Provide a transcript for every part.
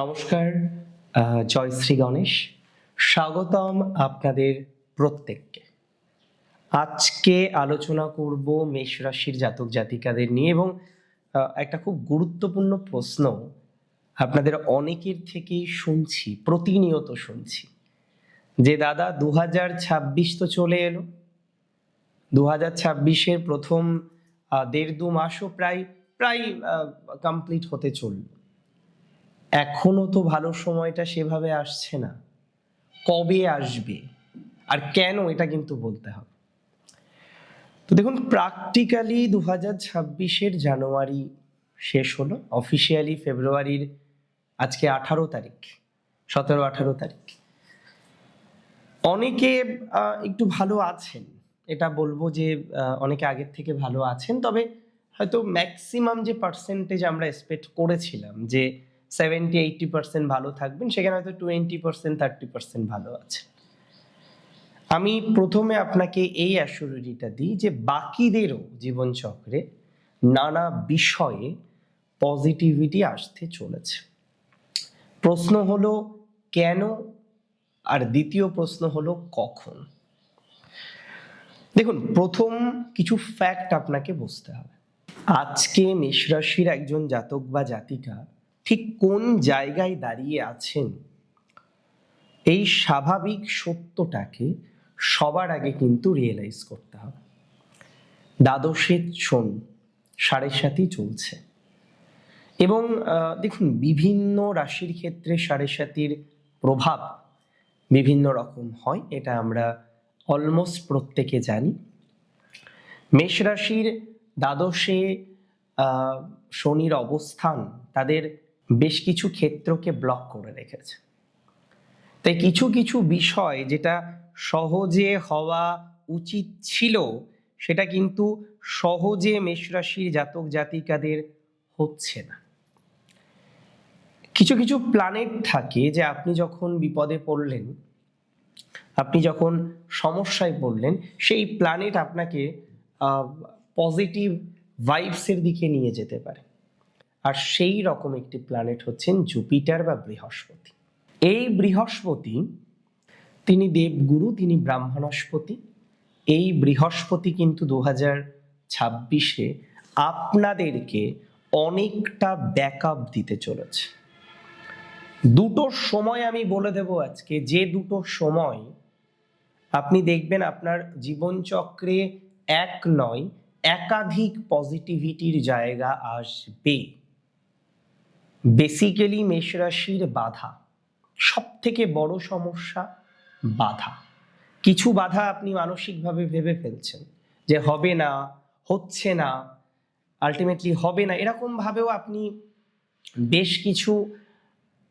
নমস্কার জয় শ্রী গণেশ। স্বাগতম আপনাদের প্রত্যেককে। আজকে আলোচনা করব মেষ রাশির জাতক জাতিকাদের নিয়ে এবং একটা খুব গুরুত্বপূর্ণ প্রশ্ন আপনাদের অনেকের থেকেই শুনছি, প্রতিনিয়ত শুনছি। যে দাদা দু হাজার ছাব্বিশ তো চলে এলো। দু হাজার প্রথম দেড় দু মাসও প্রায় প্রায় কমপ্লিট হতে চলল। এখনও তো ভালো সময়টা সেভাবে আসছে না। কবে আসবে? আর কেন এটা কিন্তু বলতে হবে। তো দেখুন প্র্যাকটিক্যালি দু হাজার ছাব্বিশের জানুয়ারি শেষ হলো। অফিসিয়ালি ফেব্রুয়ারির আজকে আঠারো তারিখ, সতেরো, আঠারো তারিখ। অনেকে একটু ভালো আছেন। এটা বলব যে অনেকে আগের থেকে ভালো আছেন। তবে হয়তো ম্যাক্সিমাম যে পার্সেন্টেজ আমরা এক্সপেক্ট করেছিলাম যে সেভেন্টি এইটটি পার্সেন্ট ভালো থাকবেন, সেখানে হয়তো টোয়েন্টি পার্সেন্ট থার্টি পার্সেন্ট ভালো আছে। আমি প্রথমে আপনাকে এই অ্যাসুরিটিটা দিই যে বাকিদেরও জীবনচক্রে নানা বিষয়ে পজিটিভিটি আসতে চলেছে। প্রশ্ন হলো, কেন? আর দ্বিতীয় প্রশ্ন হলো, কখন? দেখুন, প্রথম কিছু ফ্যাক্ট আপনাকে বুঝতে হবে। আজকে মেষরাশির একজন জাতক বা জাতিকা ঠিক কোন জায়গায় দাঁড়িয়ে আছেন? এই স্বাভাবিক সত্যটাকে সবার আগে কিন্তু রিয়েলাইজ করতে হবে। দ্বাদশে শোন, সাড়ে সাতই চলছে। এবং দেখুন, বিভিন্ন রাশির ক্ষেত্রে সাড়ে সাতির প্রভাব বিভিন্ন রকম হয়, এটা আমরা অলমোস্ট প্রত্যেকে জানি। মেষ রাশির দ্বাদশে শনির অবস্থান তাদের বেশ কিছু ক্ষেত্রকে ব্লক করে রেখেছে। তাই কিছু কিছু বিষয় যেটা সহজে হওয়া উচিত ছিল, সেটা কিন্তু সহজে মেষরাশির জাতক জাতিকাদের হচ্ছে না। কিছু কিছু প্ল্যানেট থাকে যে আপনি যখন বিপদে পড়লেন, আপনি যখন সমস্যায় পড়লেন, সেই প্ল্যানেট আপনাকে পজিটিভ ভাইবসের দিকে নিয়ে যেতে পারে। আর সেই রকম একটি প্ল্যানেট হচ্ছেন জুপিটার বা বৃহস্পতি। এই বৃহস্পতি, তিনি দেবগুরু, তিনি ব্রাহ্মণস্পতি। এই বৃহস্পতি কিন্তু দু হাজার ছাব্বিশে আপনাদেরকে অনেকটা ব্যাকআপ দিতে চলেছে। দুটো সময় আমি বলে দেব আজকে, যে দুটো সময় আপনি দেখবেন আপনার জীবনচক্রে এক নয়, একাধিক পজিটিভিটির জায়গা আসবে। বেসিক্যালি মেষরাশির বাধা সব থেকে বড় সমস্যা বাধা। কিছু বাধা আপনি মানসিকভাবে ভেবে ফেলছেন যে হবে না, হচ্ছে না আলটিমেটলি হবে না, এরকম ভাবেও আপনি বেশ কিছু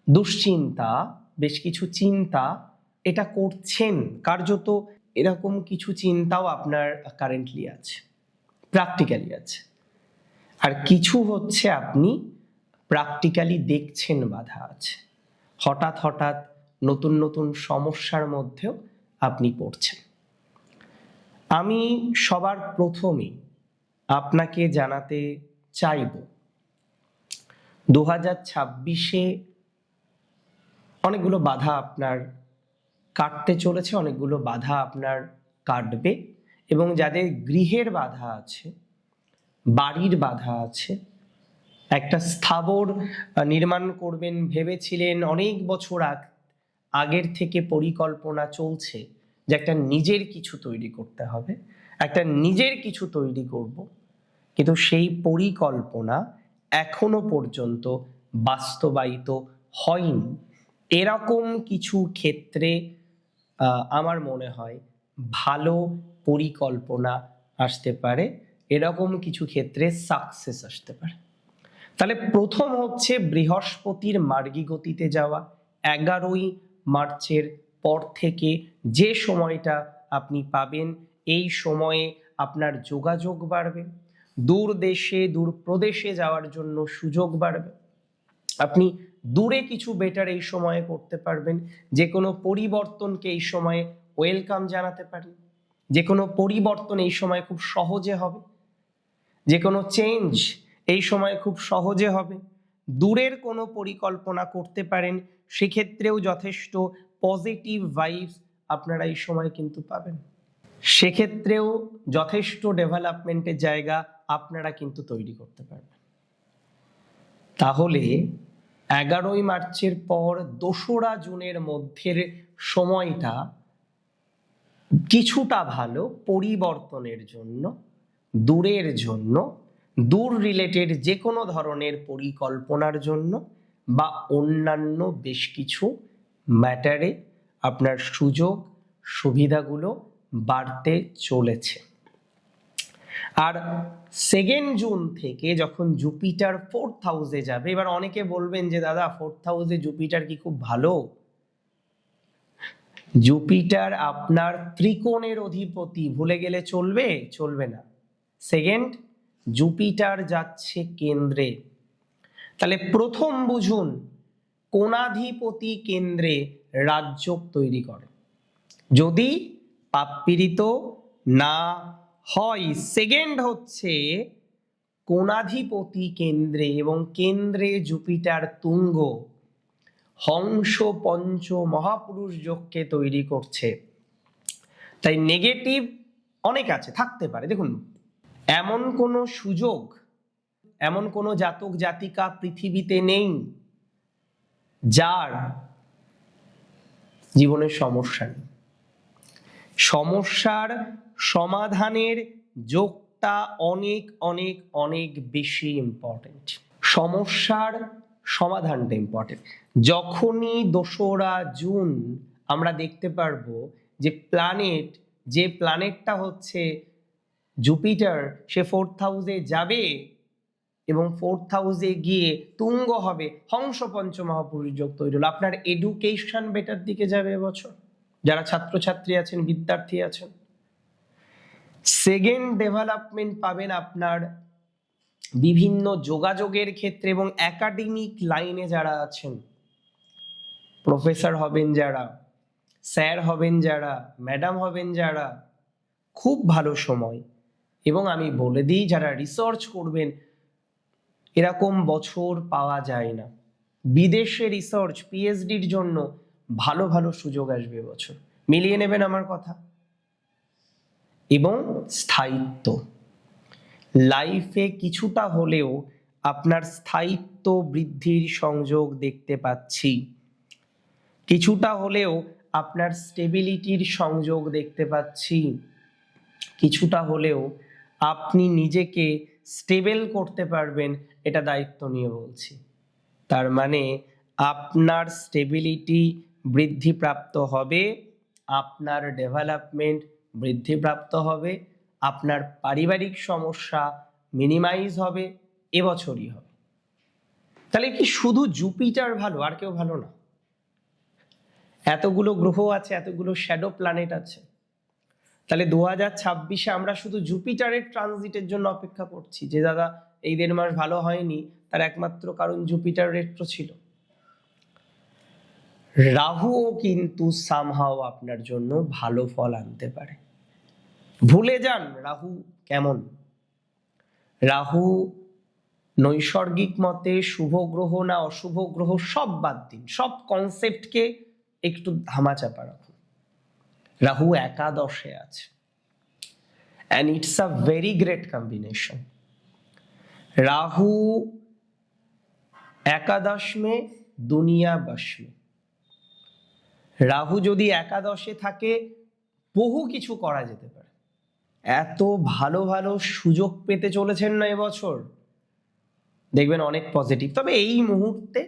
দুশ্চিন্তা, বেশ কিছু চিন্তা এটা করছেন। কার্যত এরকম কিছু চিন্তাও আপনার কারেন্টলি আছে প্র্যাকটিক্যালি আছে। আর কিছু হচ্ছে আপনি প্র্যাকটিক্যালি দেখছেন বাধা আছে। হঠাৎ হঠাৎ নতুন নতুন সমস্যার মধ্যেও আপনি পড়ছেন। আমি সবার প্রথমে আপনাকে জানাতে চাইব দু হাজার ছাব্বিশে অনেকগুলো বাধা আপনার কাটতে চলেছে, অনেকগুলো বাধা আপনার কাটবে এবং যাদের গৃহের বাধা আছে, বাড়ির বাধা আছে একটা স্থাবর নির্মাণ করবেন ভেবেছিলেন অনেক বছর আগ, আগের থেকে পরিকল্পনা চলছে যে একটা নিজের কিছু তৈরি করতে হবে, একটা নিজের কিছু তৈরি করব। কিন্তু সেই পরিকল্পনা এখনও পর্যন্ত বাস্তবায়িত হয়নি। এরকম কিছু ক্ষেত্রে আমার মনে হয় ভালো পরিকল্পনা আসতে পারে, এরকম কিছু ক্ষেত্রে সাকসেস আসতে পারে। তাহলে প্রথম হচ্ছে বৃহস্পতির মার্গী গতিতে যাওয়া। এগারোই মার্চের পর থেকে যে সময়টা আপনি পাবেন, এই সময়ে আপনার যোগাযোগ বাড়বে। দূর দেশে, দূর প্রদেশে যাওয়ার জন্য সুযোগ বাড়বে। আপনি দূরে কিছু বেটার এই সময়ে করতে পারবেন। যে কোনো পরিবর্তনকে এই সময়ে ওয়েলকাম জানাতে পারেন। যে কোনো পরিবর্তন এই সময় খুব সহজে হবে। যে কোনো চেঞ্জ এই সময় খুব সহজে হবে। দূরের কোনো পরিকল্পনা করতে পারেন, সেক্ষেত্রেও যথেষ্ট পজিটিভ ভাইবস আপনারা এই সময় কিন্তু পাবেন। সেক্ষেত্রেও যথেষ্ট ডেভেলপমেন্টের জায়গা আপনারা কিন্তু তৈরি করতে পারবেন। তাহলে এগারোই মার্চের পর দোসরা জুনের মধ্যের সময়টা কিছুটা ভালো পরিবর্তনের জন্য, দূরের জন্য দূর রিলেটেড যে কোনো ধরনের পরিকল্পনার জন্য বা অন্যান্য বেশ কিছু ম্যাটারে আপনার সুযোগ, সুবিধাগুলো বাড়তে চলেছে। আর সেকেন্ড জুন থেকে যখন জুপিটার ফোর্থ হাউসে যাবে, এবার অনেকে বলবেন যে, দাদা ফোর্থ হাউসে জুপিটার কি খুব ভালো? জুপিটার আপনার ত্রিকোণের অধিপতি। ভুলে গেলে চলবে? চলবে না। সেকেন্ড জুপিটার যাচ্ছে কেন্দ্রে। তাহলে প্রথম বুঝুন, কোণাধিপতি কেন্দ্রে রাজ্য তৈরি করে। যদি পাপ্পীড়িত না হয় সেকেন্ড হচ্ছে কোণাধিপতি কেন্দ্রে এবং কেন্দ্রে জুপিটার তুঙ্গ। হংস পঞ্চ মহাপুরুষ যোগকে তৈরি করছে। তাই নেগেটিভ অনেক আছে, থাকতে পারে। দেখুন এমন কোনো সুযোগ, এমন কোনো জাতক জাতিকা পৃথিবীতে নেই যার জীবনের সমস্যা নেই। সমস্যার সমাধানের যোগটা অনেক অনেক অনেক বেশি ইম্পর্টেন্ট সমস্যার সমাধানটা ইম্পর্টেন্ট যখনই দোসরা জুন আমরা দেখতে পারব যে প্ল্যানেট যে প্ল্যানেটটা হচ্ছে জুপিটার, সে ফোর্থ হাউসে যাবে এবং ফোর্থ হাউসে গিয়ে তুঙ্গ হবে। হংস পঞ্চ মহাপুরুষ যোগ তৈরি হলো আপনার এডুকেশন বেটার দিকে যাবে এবছর। যারা ছাত্রছাত্রী আছেন, বিদ্যার্থী আছেন। সেকেন্ড ডেভেলপমেন্ট পাবেন আপনার বিভিন্ন যোগাযোগের ক্ষেত্রে এবং একাডেমিক লাইনে যারা আছেন। প্রফেসর হবেন যারা স্যার হবেন যারা ম্যাডাম হবেন যারা, খুব ভালো সময়। এবং আমি বলে দিই, যারা রিসার্চ করবেন, এরকম বছর পাওয়া যায় না। বিদেশে রিসার্চ পিএইচডির জন্য ভালো ভালো সুযোগ আসবে বছর। মিলিয়ে নেবেন আমার কথা। এবং স্থায়িত্ব। লাইফে কিছুটা হলেও আপনার স্থায়িত্ব বৃদ্ধির সংযোগ দেখতে পাচ্ছি। কিছুটা হলেও আপনার স্টেবিলিটির সংযোগ দেখতে পাচ্ছি। কিছুটা হলেও আপনি নিজেকে স্টেবল করতে পারবেন, এটা দায়িত্ব নিয়ে বলছি। তার মানে আপনার স্টেবিলিটি বৃদ্ধিপ্রাপ্ত হবে, আপনার ডেভেলপমেন্ট বৃদ্ধিপ্রাপ্ত হবে, আপনার পারিবারিক সমস্যা মিনিমাইজ হবে, এবছরই হবে। তাহলে কি শুধু জুপিটার ভালো, আর কেউ ভালো না? এতগুলো গ্রহ আছে, এতগুলো শ্যাডো প্ল্যানেট আছে। তাহলে দু হাজার ছাব্বিশে আমরা শুধু জুপিটারের ট্রানজিটের জন্য অপেক্ষা করছি। যে দাদা, এই দেড় মাস ভালো হয়নি, তার একমাত্র কারণ জুপিটার রেট্রো ছিল। রাহুও কিন্তু সামহাও আপনার জন্য ভালো ফল আনতে পারে। ভুলে যান, রাহু কেমন? রাহু নৈসর্গিক মতে শুভ গ্রহ না অশুভ গ্রহ সব বাদ দিন। সব কনসেপ্টকে একটু ধামাচাপা রাখুন। রাহু একাদশে আছে। And it's a very great combination Rahu একাদশ মে দুনিয়া বশ মে রাহু যদি একাদশে থাকে, বহু কিছু করা যেতে পারে। এত ভালো ভালো সুযোগ পেতে চলেছেন না এবছর। দেখবেন অনেক পজিটিভ তবে এই মুহূর্তে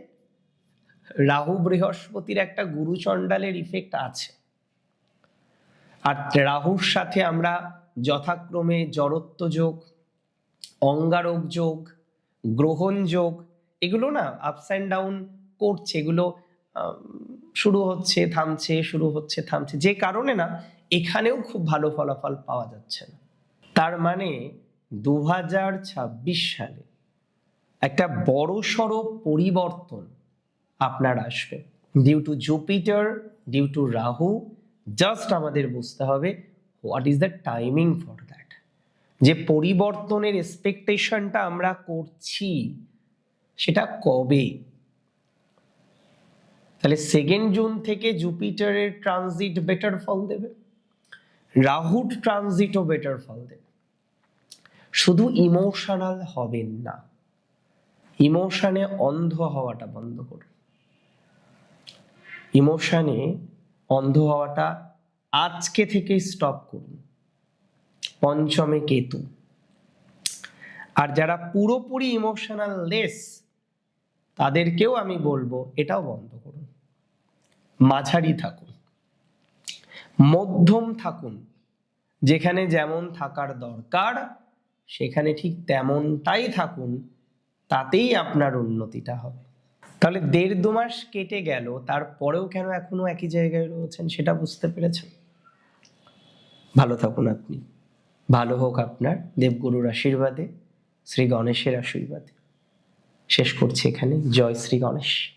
রাহু বৃহস্পতির একটা গুরুচণ্ডালের ইফেক্ট আছে। আর রাহুর সাথে আমরা যথাক্রমে জড়ত্ব যোগ অঙ্গারক যোগ, গ্রহণ যোগ, এগুলো না আপস অ্যান্ড ডাউন করছে, এগুলো শুরু হচ্ছে, থামছে, শুরু হচ্ছে, থামছে, যে কারণে না এখানেও খুব ভালো ফলাফল পাওয়া যাচ্ছে না। তার মানে দু হাজার ছাব্বিশ সালে একটা বড় সড়ো পরিবর্তন আপনার আসবে। Due to Jupiter due to Rahu just আমাদের বুঝতে হবে what is the timing for that যে পরিবর্তনের এক্সপেকটেশনটা আমরা করছি, সেটা কবে? তাহলে সেকেন্ড জুন থেকে জুপিটারের ট্রানজিট বেটার ফল দেবে, রাহুর ট্রানজিটও বেটার ফল দেবে। শুধু ইমোশনাল হবেন না ইমোশনে অন্ধ হওয়াটা বন্ধ করুন। ইমোশনে অন্ধ হওয়াটা আজকে থেকে স্টপ করুন। পঞ্চমে কেতু। আর যারা পুরোপুরি ইমোশনাল লেস তাদেরকেও আমি বলব এটাও বন্ধ করুন। মাঝারি থাকুন। মধ্যম থাকুন। যেখানে যেমন থাকার দরকার, সেখানে ঠিক তেমনটাই থাকুন, তাতেই আপনার উন্নতিটা হবে। তাহলে দেড় দু মাস কেটে গেল, তারপরেও কেন এখনও একই জায়গায় রয়েছেন সেটা বুঝতে পেরেছেন? ভালো থাকুন আপনি। ভালো হোক আপনার দেবগুরুর আশীর্বাদে, শ্রী গণেশের আশীর্বাদে। শেষ করছি এখানে। জয় শ্রী গণেশ।